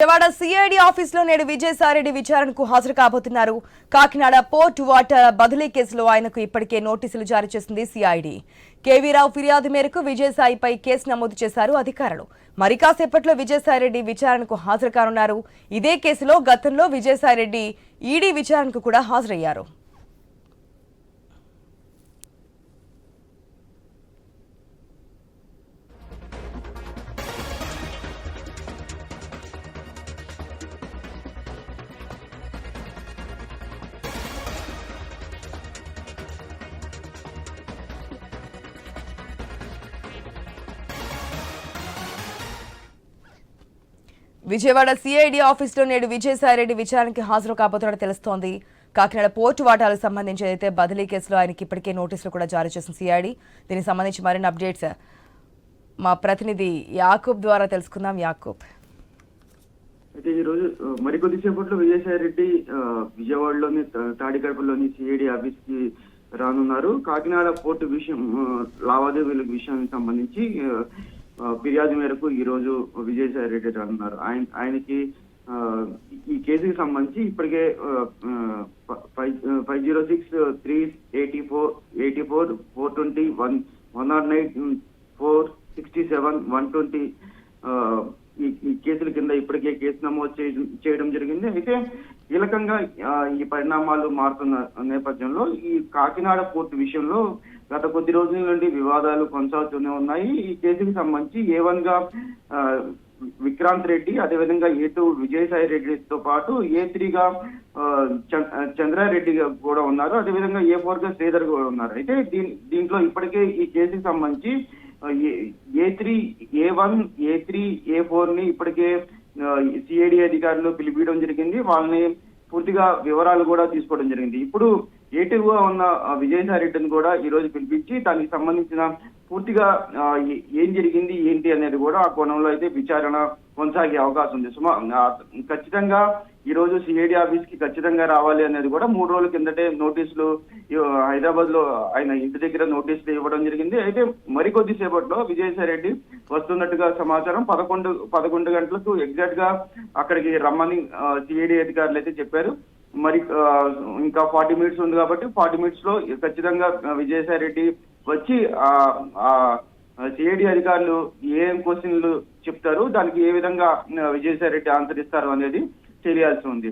Vijayawada CID ఆఫీసులో నేడు విజయసాయిరెడ్డి విచారణకు హాజరు కాబోతున్నారు. కాకినాడ పోర్ట్ వాటర్ బదిలీ కేసులో ఆయనకు ఇప్పటికే నోటీసులు జారీ చేసింది సిఐడి కేవీరావు ఫిర్యాదు మేరకు విజయసాయిపై కేసు నమోదు చేశారు అధికారులు. మరి కాసేపట్లో విజయసాయిరెడ్డి విచారణకు హాజరు కానున్నారు. ఇదే కేసులో గతంలో విజయసాయిరెడ్డి ఈడీ విచారణకు కూడా హాజరయ్యారు. విజయవాడ సిఐడి ఆఫీసులో నేడు విజయసాయిరెడ్డి విచారణకి హాజరు కాబోతున్నట్టు తెలుస్తోంది. కాకినాడ పోర్టు వాటాలకు సంబంధించి అయితే బదిలీ కేసులో ఆయనకి ఇప్పటికే నోటీసులు కూడా జారీ చేసిన సిఐడి దీనికి సంబంధించి మరిన్ని అప్డేట్స్ మా ప్రతినిధి యాకూబ్ ద్వారా తెలుసుకుందాం. యాకూబ్. అయితే ఈ రోజు మరికొద్దిసేపట్లో విజయసాయి రెడ్డి విజయవాడలోని తా- తాడికడపలోని సిఐడి ఆఫీస్కి రానున్నారు. కాకినాడ పోర్టు విషయం లావాదేవీల విషయానికి సంబంధించి ఫిర్యాదు మేరకు ఈ రోజు విజయసాయి రెడ్డి అన్నారు. ఆయన ఆయనకి ఈ కేసుకి సంబంధించి ఇప్పటికే five zero six three eighty four eighty four four twenty one one nought nine four sixty seven one twenty ఈ కేసుల కింద ఇప్పటికే కేసు నమోదు చేయడం చేయడం జరిగింది. అయితే కీలకంగా ఈ పరిణామాలు మారుతున్న నేపథ్యంలో ఈ కాకినాడ పోర్టు విషయంలో గత కొద్ది రోజుల నుండి వివాదాలు కొనసాగుతూనే ఉన్నాయి. ఈ కేసుకు సంబంధించి ఏ వన్గా విక్రాంత్ రెడ్డి అదేవిధంగా ఏ టూ విజయసాయి రెడ్డితో పాటు ఏ త్రీగా చంద్రారెడ్డి కూడా ఉన్నారు. అదేవిధంగా ఏ ఫోర్గా శ్రీధర్ కూడా ఉన్నారు. అయితే దీని దీంట్లో ఇప్పటికే ఈ కేసుకి సంబంధించి A three A one A three A ఫోర్ని ఇప్పటికే సిఐడి అధికారులు పిలిపించడం జరిగింది. వాళ్ళని పూర్తిగా వివరాలు కూడా తీసుకోవడం జరిగింది. ఇప్పుడు ఏటీగా ఉన్న ఆ, విజయసాయి రెడ్డిని కూడా ఈ రోజు పిలిపించి దానికి సంబంధించిన పూర్తిగా ఏం జరిగింది ఏంటి అనేది కూడా ఆ కోణంలో అయితే విచారణ కొనసాగే అవకాశం ఉంది. సుమా ఖచ్చితంగా ఈ రోజు సిఐడి ఆఫీస్కి ఖచ్చితంగా రావాలి అనేది కూడా మూడు రోజుల కిందటే నోటీసులు హైదరాబాద్లో ఆయన ఇంటి దగ్గర నోటీసులు ఇవ్వడం జరిగింది. అయితే మరికొద్ది సేపట్లో విజయసాయి రెడ్డి వస్తున్నట్టుగా సమాచారం పదకొండు పదకొండు గంటలకు ఎగ్జాక్ట్గా అక్కడికి రమ్మని సిఐడి అధికారులు అయితే చెప్పారు. మరి ఇంకా ఫార్టీ మినిట్స్ ఉంది కాబట్టి ఫార్టీ మినిట్స్లో ఖచ్చితంగా విజయసాయి రెడ్డి వచ్చి సిఐడి అధికారులు ఏం క్వశ్చన్లు చెప్తారు దానికి ఏ విధంగా విజయసాయి రెడ్డి ఆన్సర్ ఇస్తారు అనేది తెలియాల్సి ఉంది.